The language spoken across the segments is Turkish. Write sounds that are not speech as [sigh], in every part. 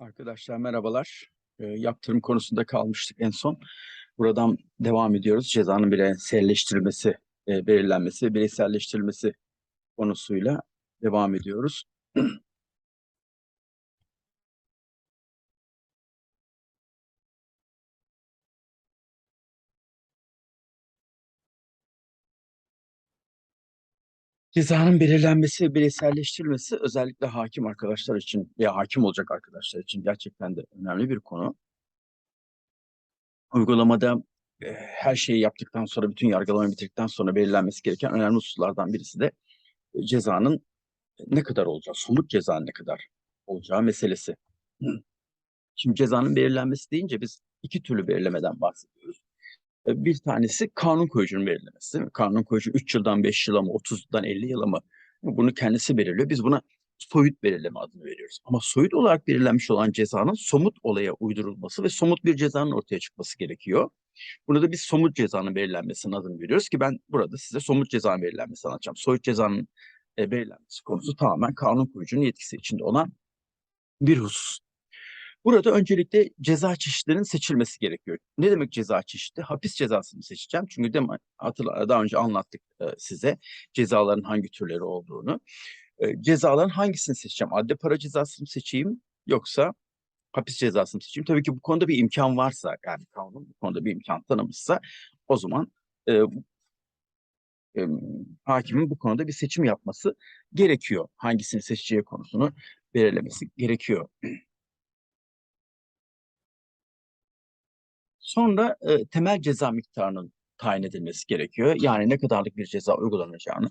Arkadaşlar merhabalar. Ee, yaptırım konusunda kalmıştık en son. Buradan devam ediyoruz. Cezanın bireyselleştirilmesi, e, belirlenmesi bireyselleştirilmesi konusuyla devam ediyoruz. [clears throat] Cezanın belirlenmesi ve bireyselleştirilmesi özellikle hakim arkadaşlar için veya hakim olacak arkadaşlar için gerçekten de önemli bir konu. Uygulamada e, her şeyi yaptıktan sonra, bütün yargılamayı bitirdikten sonra belirlenmesi gereken önemli hususlardan birisi de e, cezanın ne kadar olacağı, somut cezanın ne kadar olacağı meselesi. Şimdi cezanın belirlenmesi deyince biz iki türlü belirlemeden bahsediyoruz. Bir tanesi kanun koyucunun belirlemesi. Kanun koyucu 3 yıldan 5 yıla mı, 30'dan 50 yıla mı bunu kendisi belirliyor. Biz buna soyut belirleme adını veriyoruz. Ama soyut olarak belirlenmiş olan cezanın somut olaya uydurulması ve somut bir cezanın ortaya çıkması gerekiyor. Burada biz somut cezanın belirlenmesinin adını veriyoruz ki ben burada size somut cezanın belirlenmesini anlatacağım. Soyut cezanın belirlenmesi konusu tamamen kanun koyucunun yetkisi içinde olan bir husus. Burada öncelikle ceza çeşitlerinin seçilmesi gerekiyor. Ne demek ceza çeşidi? Hapis cezasını seçeceğim. Çünkü de hatırla, daha önce anlattık e, size cezaların hangi türleri olduğunu. E, cezaların hangisini seçeceğim? Adli para cezasını seçeyim yoksa hapis cezasını seçeyim? Tabii ki bu konuda bir imkan varsa yani kanun bu konuda bir imkan tanımışsa o zaman e, e, hakimin bu konuda bir seçim yapması gerekiyor. Hangisini seçeceği konusunu belirlemesi gerekiyor. Sonra e, temel ceza miktarının tayin edilmesi gerekiyor. Yani ne kadarlık bir ceza uygulanacağını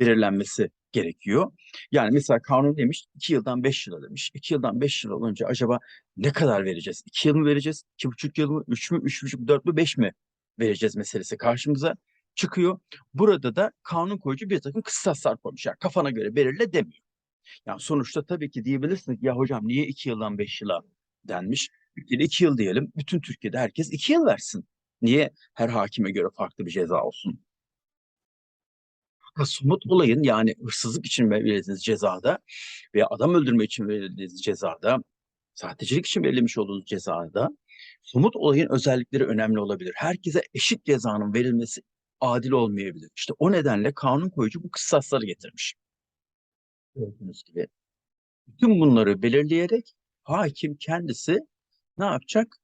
belirlenmesi gerekiyor. Yani mesela kanun demiş 2 yıldan 5 yıla demiş. 2 yıldan 5 yıl olunca acaba ne kadar vereceğiz? 2 yıl mı vereceğiz? 2,5 yıl mı? 3 mü? 3,5, 4 mü? 5 mi vereceğiz meselesi karşımıza çıkıyor. Burada da kanun koyucu bir takım kıstaslar koymuş. Yani kafana göre belirle demiyor. Yani sonuçta tabii ki diyebilirsiniz ya hocam niye 2 yıldan 5 yıla denmiş? Ülkede 2 yıl diyelim. Bütün Türkiye'de herkes 2 yıl versin. Niye her hakime göre farklı bir ceza olsun? somut olayın yani hırsızlık için verildiğiniz cezada veya adam öldürme için verildiğiniz cezada, sahtecilik için verilmiş olduğunuz cezada somut olayın özellikleri önemli olabilir. Herkese eşit cezanın verilmesi adil olmayabilir. İşte o nedenle kanun koyucu bu kıssasları getirmiş. Gördüğünüz gibi. Bütün bunları belirleyerek hakim kendisi ne yapacak?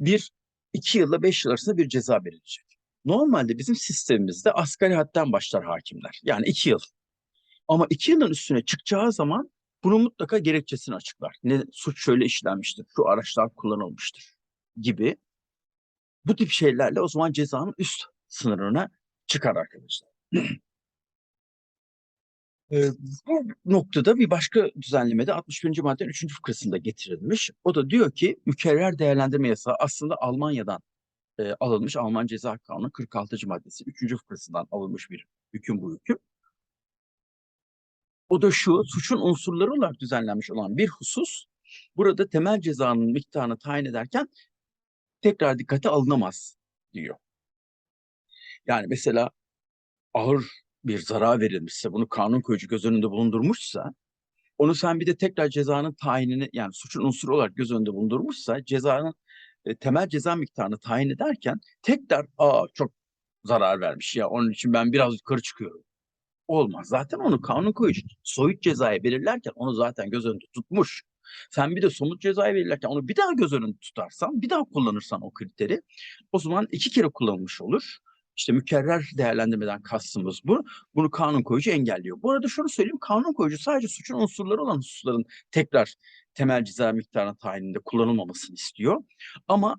Bir, iki yılla beş yıl arasında bir ceza belirleyecek. Normalde bizim sistemimizde asgari hadden başlar hakimler. Yani iki yıl. Ama iki yılın üstüne çıkacağı zaman bunu mutlaka gerekçesini açıklar. Ne suç şöyle işlenmiştir, şu araçlar kullanılmıştır gibi. Bu tip şeylerle o zaman cezanın üst sınırına çıkar arkadaşlar. [clears throat] Bu noktada bir başka düzenlemede 61. maddenin 3. fıkrasında getirilmiş. O da diyor ki mükerrer değerlendirme yasağı aslında Almanya'dan e, alınmış Alman Ceza Kanunu 46. maddesi 3. fıkrasından alınmış bir hüküm bu hüküm. O da şu, suçun unsurları olarak düzenlenmiş olan bir husus, burada temel cezanın miktarını tayin ederken tekrar dikkate alınamaz diyor. Yani mesela ağır bir zarar verilmişse, bunu kanun koyucu göz önünde bulundurmuşsa, onu sen bir de tekrar cezanın tayinini yani suçun unsuru olarak göz önünde bulundurmuşsa cezanın e, temel ceza miktarını tayin ederken tekrar aa çok zarar vermiş ya onun için ben biraz yukarı çıkıyorum. Olmaz. Zaten onu kanun koyucu soyut cezayı belirlerken onu zaten göz önünde tutmuş. Sen bir de somut cezayı belirlerken onu bir daha göz önünde tutarsan, bir daha kullanırsan o kriteri o zaman iki kere kullanılmış olur. İşte mükerrer değerlendirmeden kastımız bu. Bunu kanun koyucu engelliyor. Bu arada şunu söyleyeyim. Kanun koyucu sadece suçun unsurları olan hususların tekrar temel ceza miktarına tayininde kullanılmamasını istiyor. Ama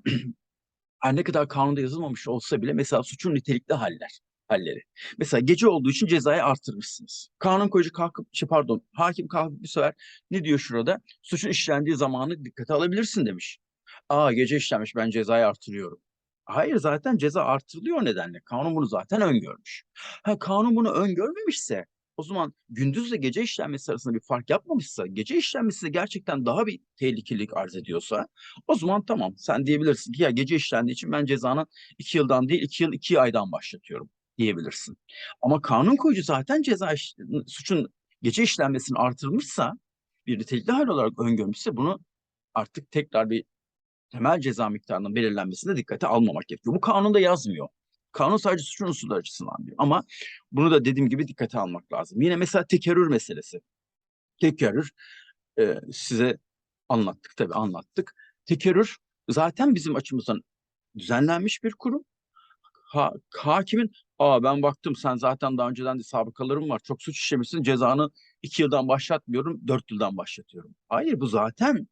[clears throat] her ne kadar kanunda yazılmamış olsa bile mesela suçun nitelikli haller halleri. Mesela gece olduğu için cezayı artırmışsınız. Kanun koyucu kalkıp, şey pardon, hakim kalkıp bir sefer ne diyor şurada? Suçun işlendiği zamanı dikkate alabilirsin demiş. Aa gece işlenmiş ben cezayı artırıyorum. Hayır zaten ceza artırılıyor nedenle. Kanun bunu zaten öngörmüş. Ha, kanun bunu öngörmemişse o zaman gündüzle gece işlenmesi arasında bir fark yapmamışsa, gece işlenmesi gerçekten daha bir tehlikelik arz ediyorsa o zaman tamam sen diyebilirsin ki ya gece işlendiği için ben cezanı iki yıldan değil iki yıl iki aydan başlatıyorum diyebilirsin. Ama kanun koyucu zaten ceza suçun gece işlenmesini artırmışsa bir nitelikli hal olarak öngörmüşse bunu artık tekrar bir temel ceza miktarının belirlenmesine dikkate almamak gerekiyor. Bu kanunda yazmıyor. Kanun sadece suçun unsurları açısından diyor. Ama bunu da dediğim gibi dikkate almak lazım. Yine mesela tekerrür meselesi. Tekerrür e, size anlattık tabii anlattık. Tekerrür zaten bizim açımızdan düzenlenmiş bir kurum. Ha, hakimin aa ben baktım sen zaten daha önceden de sabıkaların var. Çok suç işlemişsin cezanı iki yıldan başlatmıyorum dört yıldan başlatıyorum. Hayır bu zaten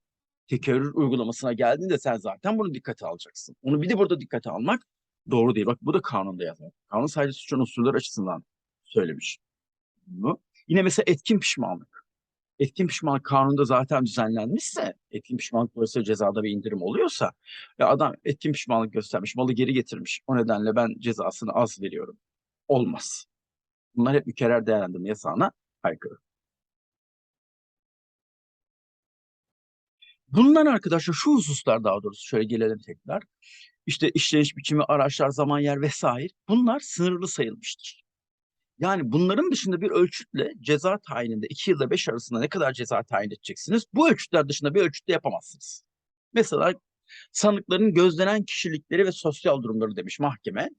tekerrür uygulamasına geldiğinde sen zaten bunu dikkate alacaksın. Onu bir de burada dikkate almak doğru değil. Bak bu da kanunda yazıyor. Kanun sadece suçun unsurları açısından söylemiş. Bunu. Yine mesela etkin pişmanlık. Etkin pişmanlık kanunda zaten düzenlenmişse, etkin pişmanlık dolayısıyla cezada bir indirim oluyorsa, ya adam etkin pişmanlık göstermiş, malı geri getirmiş. O nedenle ben cezasını az veriyorum. Olmaz. Bunlar hep mükerrer değerlendirme yasağına aykırı. Bundan arkadaşlar şu hususlar daha doğrusu şöyle gelelim tekrar. İşte işleyiş biçimi, araçlar, zaman, yer vesaire bunlar sınırlı sayılmıştır. Yani bunların dışında bir ölçütle ceza tayininde 2 yılda 5 arasında ne kadar ceza tayin edeceksiniz? Bu ölçütler dışında bir ölçütte yapamazsınız. Mesela sanıkların gözlenen kişilikleri ve sosyal durumları demiş mahkeme.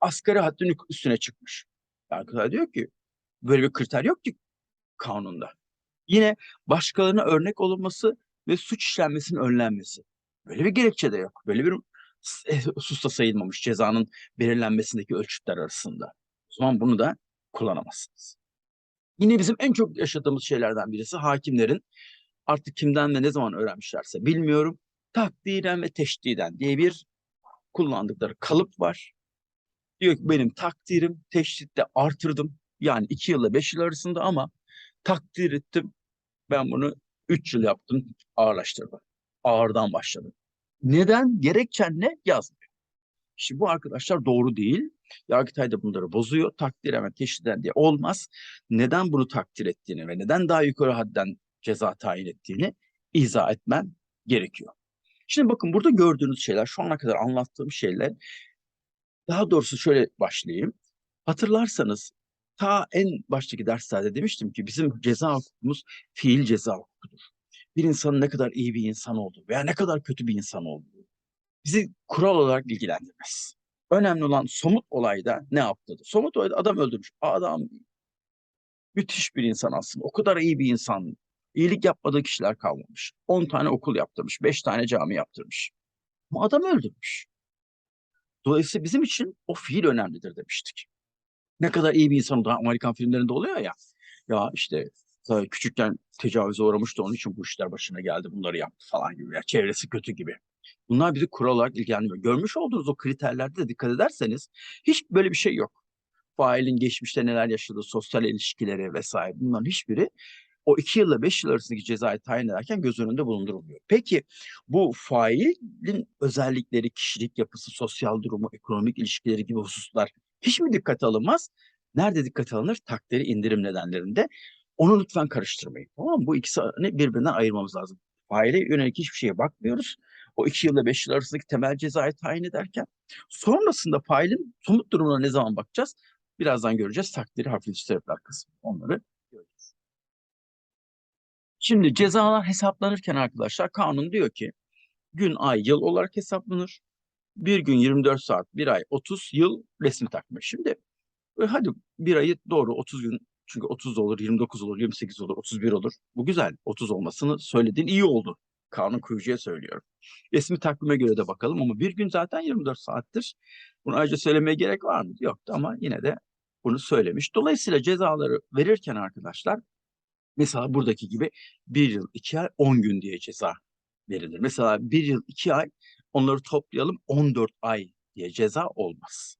Asgari haddin üstüne çıkmış. Yargıtay diyor ki böyle bir kriter yok ki kanunda. Yine başkalarına örnek olunması ve suç işlenmesinin önlenmesi. Böyle bir gerekçe de yok. Böyle bir hususta sayılmamış cezanın belirlenmesindeki ölçütler arasında. O zaman bunu da kullanamazsınız. Yine bizim en çok yaşadığımız şeylerden birisi hakimlerin artık kimden ve ne zaman öğrenmişlerse bilmiyorum takdiren ve teşdiden diye bir kullandıkları kalıp var. Diyor ki benim takdirim teşditte artırdım. Yani iki yılla beş yıl arasında ama takdir ettim. Ben bunu üç yıl yaptım ağırlaştırdım. Ağırdan başladım. Neden? Gerekçen ne? Yazmıyor. Şimdi bu arkadaşlar doğru değil. Yargıtay da bunları bozuyor. Takdir hemen teşhiden diye olmaz. Neden bunu takdir ettiğini ve neden daha yukarı hadden ceza tayin ettiğini izah etmen gerekiyor. Şimdi bakın burada gördüğünüz şeyler, şu ana kadar anlattığım şeyler, daha doğrusu şöyle başlayayım. Hatırlarsanız ta en baştaki derslerde demiştim ki bizim ceza hukukumuz fiil ceza hukukudur. Bir insanın ne kadar iyi bir insan olduğu veya ne kadar kötü bir insan olduğu bizi kural olarak ilgilendirmez. Önemli olan somut olayda ne yaptığı. Somut olayda adam öldürmüş. Adam müthiş bir insan aslında. O kadar iyi bir insan. İyilik yapmadığı kişiler kalmamış. 10 tane okul yaptırmış. 5 tane cami yaptırmış. Ama adam öldürmüş. Dolayısıyla bizim için o fiil önemlidir demiştik. Ne kadar iyi bir insan olduğu Amerikan filmlerinde oluyor ya. Ya işte küçükken tecavüze uğramıştı onun için bu işler başına geldi bunları yaptı falan gibi. Ya çevresi kötü gibi. Bunlar bizi kural olarak ilgilenmiyor. Görmüş olduğunuz o kriterlerde de dikkat ederseniz hiç böyle bir şey yok. Failin geçmişte neler yaşadığı, sosyal ilişkileri vesaire bunların hiçbiri o iki yılla beş yıl arasındaki cezayı tayin ederken göz önünde bulundurulmuyor. Peki bu failin özellikleri, kişilik yapısı, sosyal durumu, ekonomik ilişkileri gibi hususlar hiç mi dikkate alınmaz? Nerede dikkate alınır? Takdiri indirim nedenlerinde. Onu lütfen karıştırmayın. Tamam mı? Bu ikisini birbirinden ayırmamız lazım. Faile yönelik hiçbir şeye bakmıyoruz. O iki yılla beş yıl arasındaki temel cezayı tayin ederken sonrasında failin somut durumuna ne zaman bakacağız? Birazdan göreceğiz. Takdiri hafifletici sebepler kısmı. Onları göreceğiz. Şimdi cezalar hesaplanırken arkadaşlar kanun diyor ki gün, ay, yıl olarak hesaplanır. Bir gün 24 saat, bir ay 30 yıl resmi takma. Şimdi e, hadi bir ayı doğru 30 gün çünkü 30 olur, 29 olur, 28 olur, 31 olur. Bu güzel. 30 olmasını söylediğin iyi oldu. Kanun koyucuya söylüyorum. Resmi takvime göre de bakalım ama bir gün zaten 24 saattir. Bunu ayrıca söylemeye gerek var mı? Yoktu ama yine de bunu söylemiş. Dolayısıyla cezaları verirken arkadaşlar mesela buradaki gibi bir yıl, iki ay, 10 gün diye ceza verilir. Mesela bir yıl, iki ay onları toplayalım 14 ay diye ceza olmaz.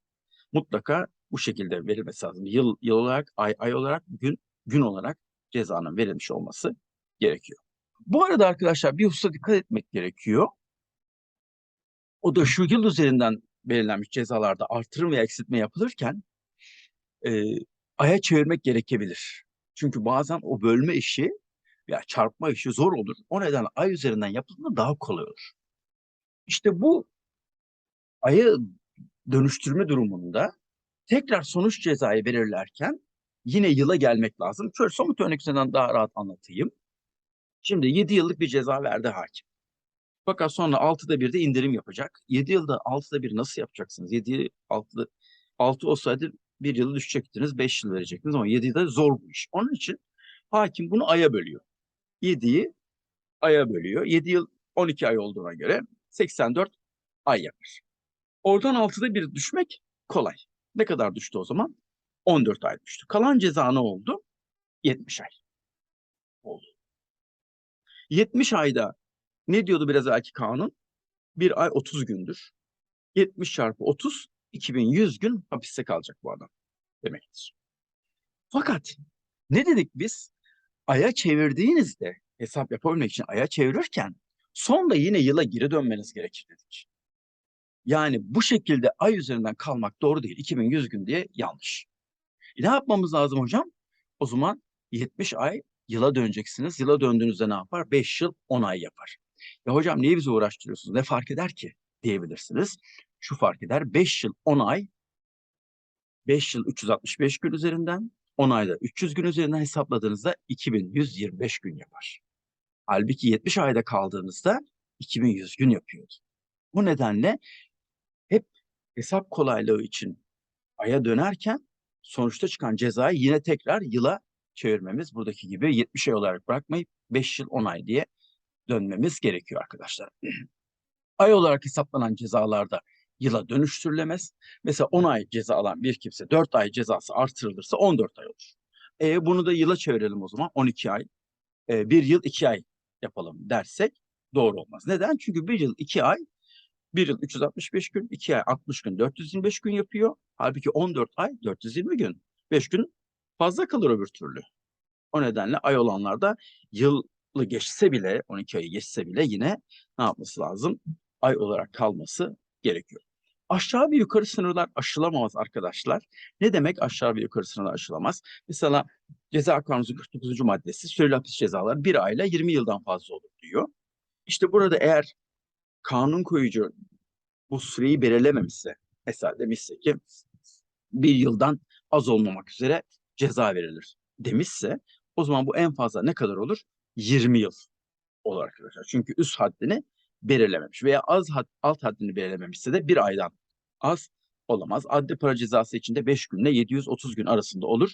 Mutlaka bu şekilde verilmesi lazım. Yıl, yıl olarak, ay, ay olarak, gün, gün olarak cezanın verilmiş olması gerekiyor. Bu arada arkadaşlar bir hususa dikkat etmek gerekiyor. O da şu yıl üzerinden belirlenmiş cezalarda artırım veya eksiltme yapılırken e, aya çevirmek gerekebilir. Çünkü bazen o bölme işi veya çarpma işi zor olur. O nedenle ay üzerinden yapıldığında daha kolay olur. İşte bu ayı dönüştürme durumunda tekrar sonuç cezayı belirlerken yine yıla gelmek lazım. Şöyle somut örnek üzerinden daha rahat anlatayım. Şimdi 7 yıllık bir ceza verdi hakim. Fakat sonra 6'da 1'de indirim yapacak. 7 yılda 6'da 1 nasıl yapacaksınız? 7 6 6 olsaydı bir yılı düşecektiniz, 5 yıl verecektiniz ama 7'de zor bu iş. Onun için hakim bunu aya bölüyor. 7'yi aya bölüyor. 7 yıl 12 ay olduğuna göre 84 ay yapar. Oradan 6'da 1 düşmek kolay. Ne kadar düştü o zaman? 14 ay düştü. Kalan ceza ne oldu? 70 ay oldu. 70 ayda ne diyordu biraz evvelki kanun? Bir ay 30 gündür. 70 çarpı 30, 2100 gün hapiste kalacak bu adam demektir. Fakat ne dedik biz? Aya çevirdiğinizde hesap yapabilmek için aya çevirirken sonda yine yıla geri dönmeniz gerekir dedik. Yani bu şekilde ay üzerinden kalmak doğru değil. 2100 gün diye yanlış. E ne yapmamız lazım hocam? O zaman 70 ay yıla döneceksiniz. Yıla döndüğünüzde ne yapar? 5 yıl 10 ay yapar. Ya hocam niye bizi uğraştırıyorsunuz? Ne fark eder ki? diyebilirsiniz. Şu fark eder. 5 yıl 10 ay 5 yıl 365 gün üzerinden 10 ayda 300 gün üzerinden hesapladığınızda 2125 gün yapar. Halbuki 70 ayda kaldığınızda 2100 gün yapıyordu. Bu nedenle hep hesap kolaylığı için aya dönerken sonuçta çıkan cezayı yine tekrar yıla çevirmemiz buradaki gibi 70 ay olarak bırakmayıp 5 yıl 10 ay diye dönmemiz gerekiyor arkadaşlar. [clears throat] ay olarak hesaplanan cezalarda yıla dönüştürülemez. Mesela 10 ay ceza alan bir kimse 4 ay cezası artırılırsa 14 ay olur. E, bunu da yıla çevirelim o zaman 12 ay. E, bir yıl 2 ay yapalım dersek doğru olmaz. Neden? Çünkü bir yıl 2 ay bir yıl 365 gün, 2 ay 60 gün, 425 gün yapıyor. Halbuki 14 ay 420 gün. 5 gün fazla kalır öbür türlü. O nedenle ay olanlarda yılı geçse bile, 12 ayı geçse bile yine ne yapması lazım? Ay olarak kalması gerekiyor. Aşağı ve yukarı sınırlar aşılamaz arkadaşlar. Ne demek aşağı ve yukarı sınırlar aşılamaz? Mesela Ceza Kanunu'nun 49. maddesi süreli hapis cezaları bir ayla 20 yıldan fazla olur diyor. İşte burada eğer kanun koyucu bu süreyi belirlememişse, mesela demişse ki bir yıldan az olmamak üzere ceza verilir demişse o zaman bu en fazla ne kadar olur? 20 yıl olur arkadaşlar. Çünkü üst haddini belirlememiş veya az had, alt haddini belirlememişse de bir aydan az olamaz. Adli para cezası içinde 5 günle 730 gün arasında olur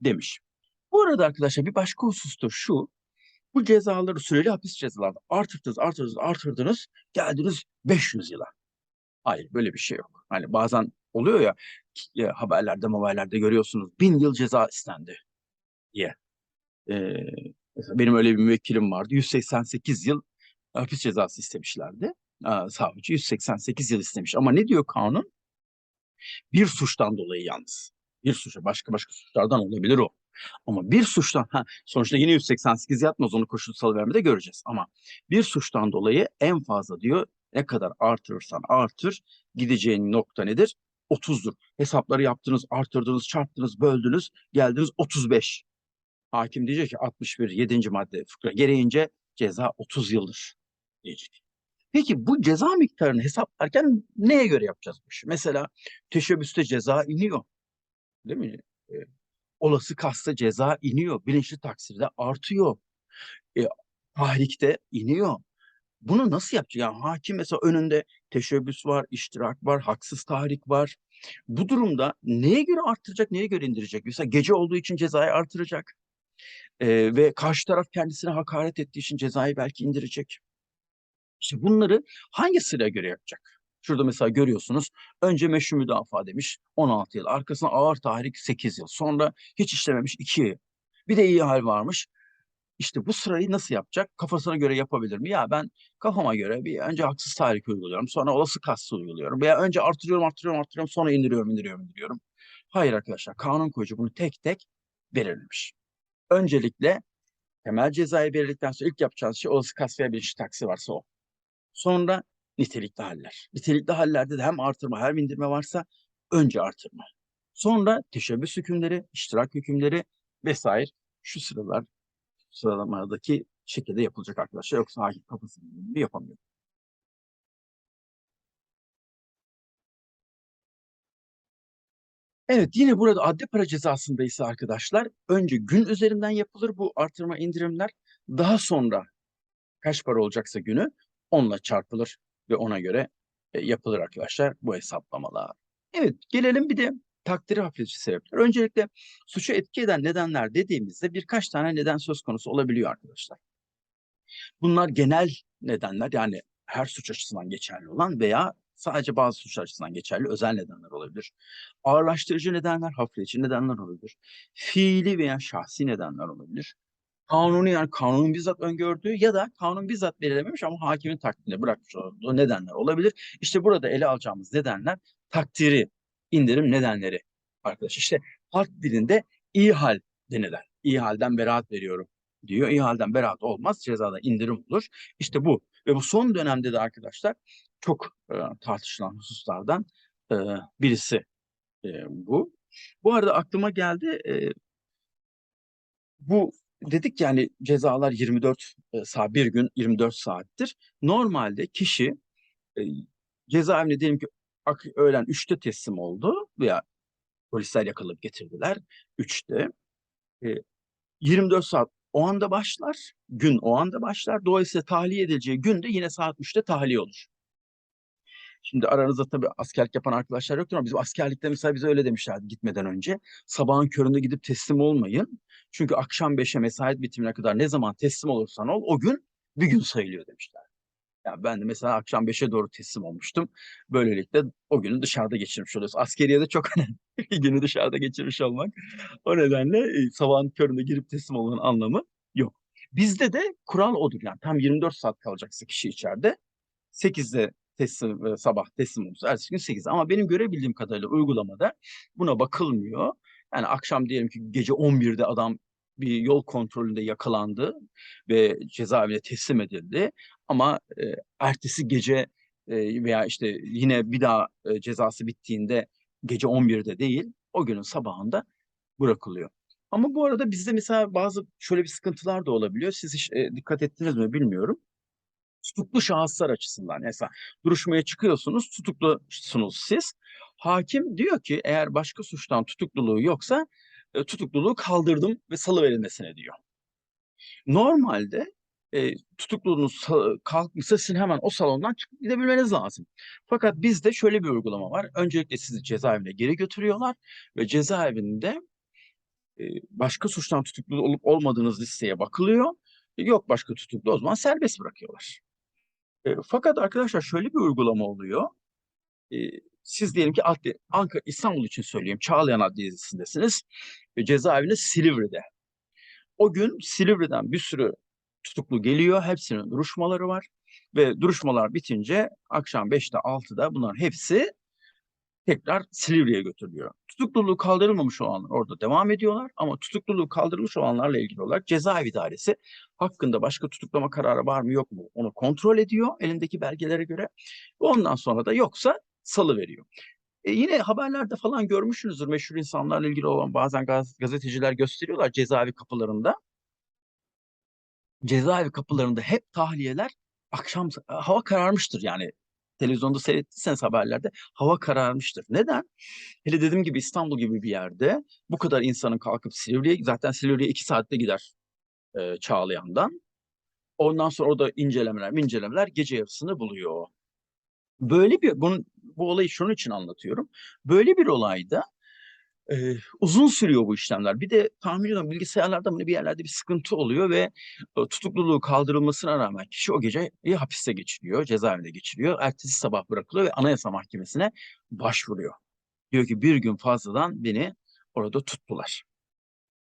demiş. Bu arada arkadaşlar bir başka husus da şu. Bu cezaları süreli hapis cezalarını artırdınız, artırdınız, artırdınız. Geldiniz 500 yıla. Hayır böyle bir şey yok. Hani bazen oluyor ya, ya haberlerde haberlerde görüyorsunuz bin yıl ceza istendi diye. Ee, benim öyle bir müvekkilim vardı. 188 yıl hapis cezası istemişlerdi. Aa, savcı 188 yıl istemiş. Ama ne diyor kanun? Bir suçtan dolayı yalnız. Bir suça başka başka suçlardan olabilir o. Ama bir suçtan ha, sonuçta yine 188 yatmaz onu koşulsal vermede göreceğiz. Ama bir suçtan dolayı en fazla diyor ne kadar artırırsan artır gideceğin nokta nedir? 30'dur. Hesapları yaptınız, artırdınız, çarptınız, böldünüz, geldiniz 35. Hakim diyecek ki 61 7. madde fıkra gereğince ceza 30 yıldır diyecek. Peki bu ceza miktarını hesaplarken neye göre yapacağız bu işi? Mesela teşebbüste ceza iniyor. Değil mi? Ee, olası kasta ceza iniyor. Bilinçli taksirde artıyor. E, tahrikte iniyor. Bunu nasıl yapacak? Yani hakim mesela önünde teşebbüs var, iştirak var, haksız tahrik var. Bu durumda neye göre arttıracak, neye göre indirecek? Mesela gece olduğu için cezayı artıracak. Ee, ve karşı taraf kendisine hakaret ettiği için cezayı belki indirecek. İşte bunları hangi sıraya göre yapacak? Şurada mesela görüyorsunuz. Önce meşru müdafaa demiş 16 yıl. Arkasına ağır tahrik 8 yıl. Sonra hiç işlememiş 2 yıl. Bir de iyi hal varmış. İşte bu sırayı nasıl yapacak? Kafasına göre yapabilir mi? Ya ben kafama göre bir önce haksız tahrik uyguluyorum. Sonra olası kastı uyguluyorum. Veya önce artırıyorum, artırıyorum, artırıyorum. Sonra indiriyorum, indiriyorum, indiriyorum. Hayır arkadaşlar. Kanun koyucu bunu tek tek belirlemiş. Öncelikle temel cezayı belirledikten sonra ilk yapacağınız şey olası kast veya bilinçli taksi varsa o. Sonra nitelikli haller. Nitelikli hallerde de hem artırma hem indirme varsa önce artırma. Sonra teşebbüs hükümleri, iştirak hükümleri vesaire şu sıralar sıralamadaki şekilde yapılacak arkadaşlar. Yoksa hakim kafasını gibi yapamıyor. Evet yine burada adli para cezasında ise arkadaşlar önce gün üzerinden yapılır bu artırma indirimler. Daha sonra kaç para olacaksa günü onla çarpılır ve ona göre e, yapılır arkadaşlar bu hesaplamalar. Evet gelelim bir de takdiri hafifletici sebepler. Öncelikle suçu etki eden nedenler dediğimizde birkaç tane neden söz konusu olabiliyor arkadaşlar. Bunlar genel nedenler yani her suç açısından geçerli olan veya sadece bazı suçlar açısından geçerli özel nedenler olabilir. Ağırlaştırıcı nedenler, hafifletici nedenler olabilir. Fiili veya şahsi nedenler olabilir. Kanuni yani kanunun bizzat öngördüğü ya da kanun bizzat belirlememiş ama hakimin takdirine bırakmış olduğu nedenler olabilir. İşte burada ele alacağımız nedenler takdiri, indirim nedenleri arkadaş. İşte halk dilinde iyi hal denilen. İyi halden beraat veriyorum diyor. İyi halden beraat olmaz. Cezada indirim olur. İşte bu. Ve bu son dönemde de arkadaşlar çok e, tartışılan hususlardan e, birisi e, bu. Bu arada aklıma geldi e, bu dedik yani cezalar 24 e, saat bir gün 24 saattir. Normalde kişi e, cezaevine diyelim ki öğlen 3'te teslim oldu veya polisler yakalayıp getirdiler 3'te. E, 24 saat o anda başlar, gün o anda başlar. Dolayısıyla tahliye edileceği gün de yine saat 3'te tahliye olur. Şimdi aranızda tabii askerlik yapan arkadaşlar yoktur ama bizim askerlikte mesela bize öyle demişlerdi gitmeden önce. Sabahın köründe gidip teslim olmayın. Çünkü akşam 5'e mesai bitimine kadar ne zaman teslim olursan ol o gün bir gün sayılıyor demişler. Yani ben de mesela akşam 5'e doğru teslim olmuştum. Böylelikle o günü dışarıda geçirmiş oluyoruz. Askeriyede çok [laughs] önemli günü dışarıda geçirmiş olmak. O nedenle e, sabahın köründe girip teslim olmanın anlamı yok. Bizde de kural odur yani tam 24 saat kalacaksa kişi içeride 8'de teslim sabah teslim olursa ertesi gün 8. Ama benim görebildiğim kadarıyla uygulamada buna bakılmıyor. Yani akşam diyelim ki gece 11'de adam bir yol kontrolünde yakalandı ve cezaevine teslim edildi. Ama e, ertesi gece e, veya işte yine bir daha e, cezası bittiğinde gece 11'de değil o günün sabahında bırakılıyor. Ama bu arada bizde mesela bazı şöyle bir sıkıntılar da olabiliyor. Siz hiç e, dikkat ettiniz mi bilmiyorum tutuklu şahıslar açısından mesela duruşmaya çıkıyorsunuz tutuklusunuz siz. Hakim diyor ki eğer başka suçtan tutukluluğu yoksa e, tutukluluğu kaldırdım ve salıverilmesine diyor. Normalde e, tutukluluğunuz sa- kalkmışsa sizin hemen o salondan çıkıp gidebilmeniz lazım. Fakat bizde şöyle bir uygulama var. Öncelikle sizi cezaevine geri götürüyorlar ve cezaevinde e, başka suçtan tutuklu olup olmadığınız listeye bakılıyor. Yok başka tutuklu o zaman serbest bırakıyorlar. Fakat arkadaşlar şöyle bir uygulama oluyor. E, siz diyelim ki adli, Ankara, İstanbul için söyleyeyim. Çağlayan Adliyesi'ndesiniz. E, cezaevinde Silivri'de. O gün Silivri'den bir sürü tutuklu geliyor. Hepsinin duruşmaları var. Ve duruşmalar bitince akşam 5'te 6'da bunların hepsi tekrar Silivri'ye götürülüyor. Tutukluluğu kaldırılmamış olanlar orada devam ediyorlar ama tutukluluğu kaldırılmış olanlarla ilgili olarak cezaevi idaresi hakkında başka tutuklama kararı var mı yok mu onu kontrol ediyor elindeki belgelere göre. Ondan sonra da yoksa salı veriyor. E yine haberlerde falan görmüşsünüzdür meşhur insanlarla ilgili olan bazen gaz, gazeteciler gösteriyorlar cezaevi kapılarında. Cezaevi kapılarında hep tahliyeler akşam hava kararmıştır yani televizyonda seyrettiyseniz haberlerde hava kararmıştır. Neden? Hele dediğim gibi İstanbul gibi bir yerde bu kadar insanın kalkıp Silivri'ye zaten Silivri'ye iki saatte gider e, Çağlayan'dan. Ondan sonra orada incelemeler, incelemeler gece yarısını buluyor. Böyle bir bunun, bu olayı şunun için anlatıyorum. Böyle bir olayda e, uzun sürüyor bu işlemler. Bir de tahmin ediyorum bilgisayarlarda mı bir yerlerde bir sıkıntı oluyor ve e, tutukluluğu kaldırılmasına rağmen kişi o gece ya hapiste geçiriyor, cezaevinde geçiriyor. Ertesi sabah bırakılıyor ve Anayasa Mahkemesi'ne başvuruyor. Diyor ki bir gün fazladan beni orada tuttular.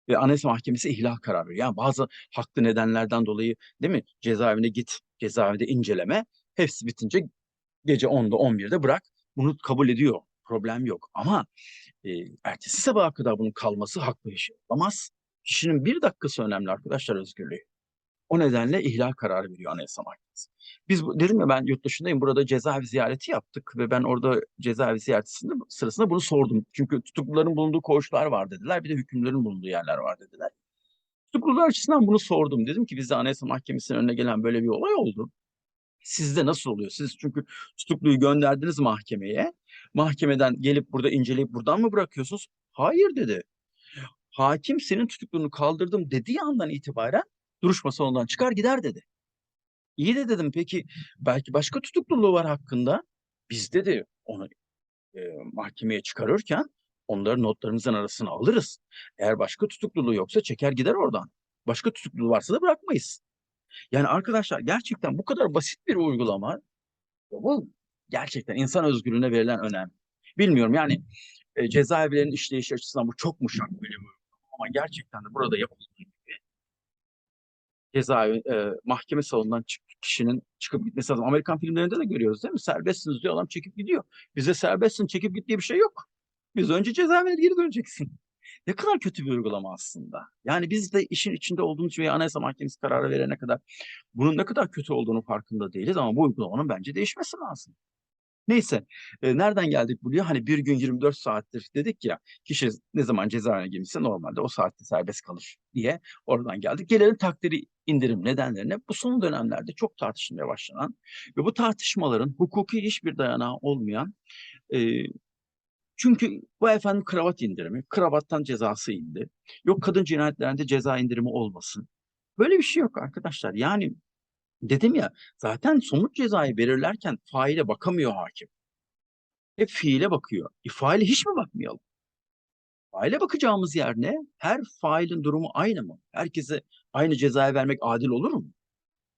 Ve Anayasa Mahkemesi ihlal kararı. Yani bazı haklı nedenlerden dolayı değil mi? Cezaevine git, cezaevinde inceleme. Hepsi bitince gece 10'da 11'de bırak. Bunu kabul ediyor. Problem yok. Ama e, ertesi sabaha kadar bunun kalması haklı bir şey olamaz. Kişinin bir dakikası önemli arkadaşlar özgürlüğü. O nedenle ihlal kararı veriyor Anayasa Mahkemesi. Biz dedim ya ben yurt dışındayım burada cezaevi ziyareti yaptık ve ben orada cezaevi ziyaretinde sırasında bunu sordum. Çünkü tutukluların bulunduğu koğuşlar var dediler bir de hükümlerin bulunduğu yerler var dediler. Tutuklular açısından bunu sordum. Dedim ki bizde Anayasa Mahkemesi'nin önüne gelen böyle bir olay oldu. Sizde nasıl oluyor? Siz çünkü tutukluyu gönderdiniz mahkemeye. Mahkemeden gelip burada inceleyip buradan mı bırakıyorsunuz? Hayır dedi. Hakim senin tutukluluğunu kaldırdım dediği andan itibaren duruşma salonundan çıkar gider dedi. İyi de dedim peki belki başka tutukluluğu var hakkında. Biz dedi onu e, mahkemeye çıkarırken onların notlarımızın arasına alırız. Eğer başka tutukluluğu yoksa çeker gider oradan. Başka tutukluluğu varsa da bırakmayız. Yani arkadaşlar gerçekten bu kadar basit bir uygulama bu gerçekten insan özgürlüğüne verilen önem. Bilmiyorum yani e, cezaevlerinin işleyiş açısından bu çok muşak böyle bir. Ama gerçekten de burada yapıldığı gibi cezaevi, e, mahkeme salonundan çık, kişinin çıkıp gitmesi lazım. Amerikan filmlerinde de görüyoruz değil mi? Serbestsiniz diyor adam çekip gidiyor. Bize serbestsin çekip git diye bir şey yok. Biz önce cezaevine geri döneceksin. Ne kadar kötü bir uygulama aslında. Yani biz de işin içinde olduğumuz ve Anayasa Mahkemesi kararı verene kadar bunun ne kadar kötü olduğunu farkında değiliz ama bu uygulamanın bence değişmesi lazım. Neyse, e, nereden geldik buraya? Hani bir gün 24 saattir dedik ya, kişi ne zaman cezaevine girmişse normalde o saatte serbest kalır diye oradan geldik. Gelelim takdiri indirim nedenlerine. Bu son dönemlerde çok tartışılmaya başlanan ve bu tartışmaların hukuki hiçbir dayanağı olmayan e, çünkü bu efendim kravat indirimi, kravattan cezası indi. Yok kadın cinayetlerinde ceza indirimi olmasın. Böyle bir şey yok arkadaşlar. Yani dedim ya zaten somut cezayı belirlerken faile bakamıyor hakim. Hep fiile bakıyor. E, faile hiç mi bakmayalım? Faile bakacağımız yer ne? Her failin durumu aynı mı? Herkese aynı cezayı vermek adil olur mu?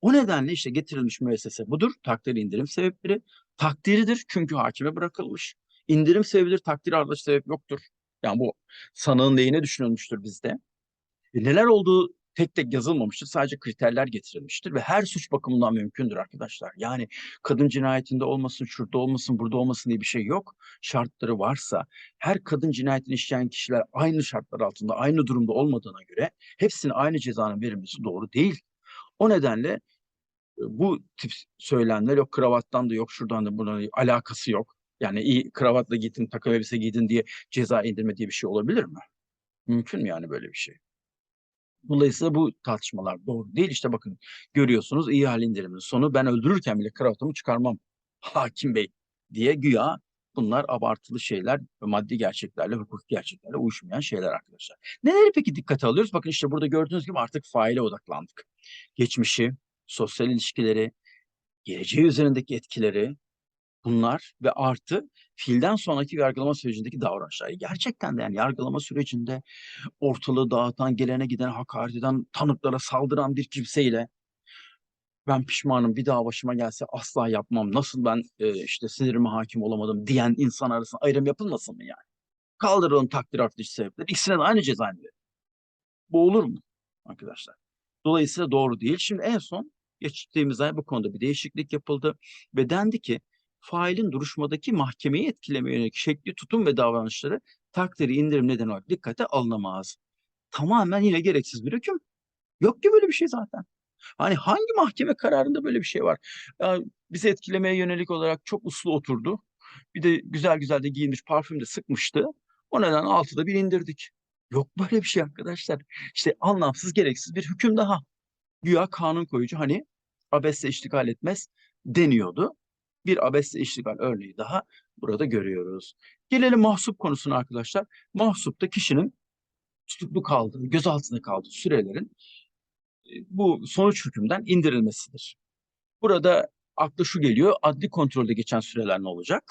O nedenle işte getirilmiş müessese budur. Takdir indirim sebepleri takdiridir çünkü hakime bırakılmış. İndirim sebebidir, takdir ardış sebep yoktur. Yani bu sanığın lehine düşünülmüştür bizde. E neler olduğu tek tek yazılmamıştır. Sadece kriterler getirilmiştir ve her suç bakımından mümkündür arkadaşlar. Yani kadın cinayetinde olmasın, şurada olmasın, burada olmasın diye bir şey yok. Şartları varsa her kadın cinayetini işleyen kişiler aynı şartlar altında, aynı durumda olmadığına göre hepsine aynı cezanın verilmesi doğru değil. O nedenle e, bu tip söylemler yok kravattan da yok, şuradan da da alakası yok. Yani iyi kravatla gidin, takım elbise giydin diye ceza indirme diye bir şey olabilir mi? Mümkün mü yani böyle bir şey? Dolayısıyla bu tartışmalar doğru değil. İşte bakın görüyorsunuz iyi hal indiriminin sonu ben öldürürken bile kravatımı çıkarmam hakim bey diye güya bunlar abartılı şeyler maddi gerçeklerle, hukuk gerçeklerle uyuşmayan şeyler arkadaşlar. Neleri peki dikkate alıyoruz? Bakın işte burada gördüğünüz gibi artık faile odaklandık. Geçmişi, sosyal ilişkileri, geleceği üzerindeki etkileri, bunlar ve artı fiilden sonraki yargılama sürecindeki davranışlar. Gerçekten de yani yargılama sürecinde ortalığı dağıtan, gelene giden hakaret eden, tanıklara saldıran bir kimseyle ben pişmanım bir daha başıma gelse asla yapmam. Nasıl ben e, işte sinirime hakim olamadım diyen insan arasında ayrım yapılmasın mı yani? Kaldıralım takdir artışı sebepleri. İkisine de aynı cezayı verin. Bu olur mu arkadaşlar? Dolayısıyla doğru değil. Şimdi en son geçtiğimiz ay bu konuda bir değişiklik yapıldı ve dendi ki failin duruşmadaki mahkemeyi etkilemeye yönelik şekli, tutum ve davranışları takdiri indirim nedeni olarak dikkate alınamaz. Tamamen yine gereksiz bir hüküm. Yok ki böyle bir şey zaten. Hani hangi mahkeme kararında böyle bir şey var? Ya, bizi etkilemeye yönelik olarak çok uslu oturdu. Bir de güzel güzel de giyinmiş, parfüm de sıkmıştı. O neden altıda bir indirdik. Yok böyle bir şey arkadaşlar. İşte anlamsız, gereksiz bir hüküm daha. Güya kanun koyucu hani abesle iştigal etmez deniyordu bir abesle iştigal örneği daha burada görüyoruz. Gelelim mahsup konusuna arkadaşlar. Mahsup da kişinin tutuklu kaldığı, gözaltında kaldığı sürelerin e, bu sonuç hükümden indirilmesidir. Burada aklı şu geliyor, adli kontrolde geçen süreler ne olacak?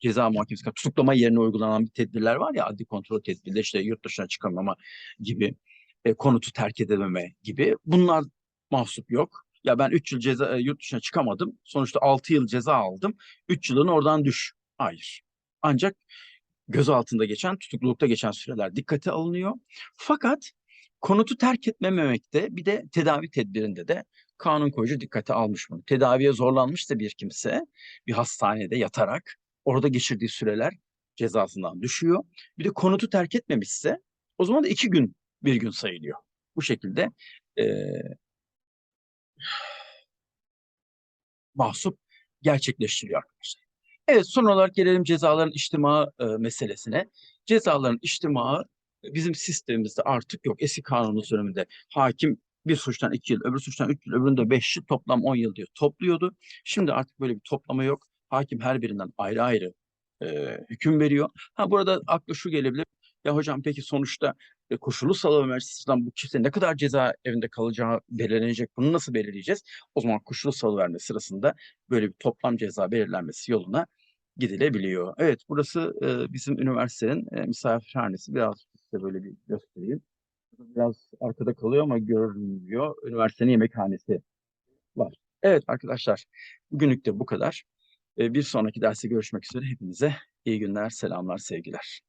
Ceza muhakemesi, tutuklama yerine uygulanan bir tedbirler var ya, adli kontrol tedbirleri, işte yurt dışına çıkamama gibi, e, konutu terk edememe gibi. Bunlar mahsup yok. Ya ben 3 yıl ceza e, yurt dışına çıkamadım. Sonuçta 6 yıl ceza aldım. 3 yılın oradan düş. Hayır. Ancak göz altında geçen, tutuklulukta geçen süreler dikkate alınıyor. Fakat konutu terk etmememekte bir de tedavi tedbirinde de kanun koyucu dikkate almış bunu. Tedaviye zorlanmışsa bir kimse bir hastanede yatarak orada geçirdiği süreler cezasından düşüyor. Bir de konutu terk etmemişse o zaman da iki gün bir gün sayılıyor. Bu şekilde e, mahsup gerçekleştiriyor arkadaşlar. Evet son olarak gelelim cezaların içtimağı e, meselesine. Cezaların içtimağı e, bizim sistemimizde artık yok. Eski kanunumuz döneminde hakim bir suçtan iki yıl, öbür suçtan üç yıl, öbüründe beş yıl, toplam on yıl diye topluyordu. Şimdi artık böyle bir toplama yok. Hakim her birinden ayrı ayrı e, hüküm veriyor. Ha burada aklı şu gelebilir. Ya hocam peki sonuçta koşullu salıverme açısından bu kimse ne kadar cezaevinde kalacağı belirlenecek. Bunu nasıl belirleyeceğiz? O zaman koşullu salıverme sırasında böyle bir toplam ceza belirlenmesi yoluna gidilebiliyor. Evet, burası e, bizim üniversitenin e, misafirhanesi. Biraz size böyle bir göstereyim. Biraz arkada kalıyor ama görünmüyor. Üniversitenin yemekhanesi var. Evet arkadaşlar, bugünlük de bu kadar. E, bir sonraki derste görüşmek üzere. Hepinize iyi günler, selamlar, sevgiler.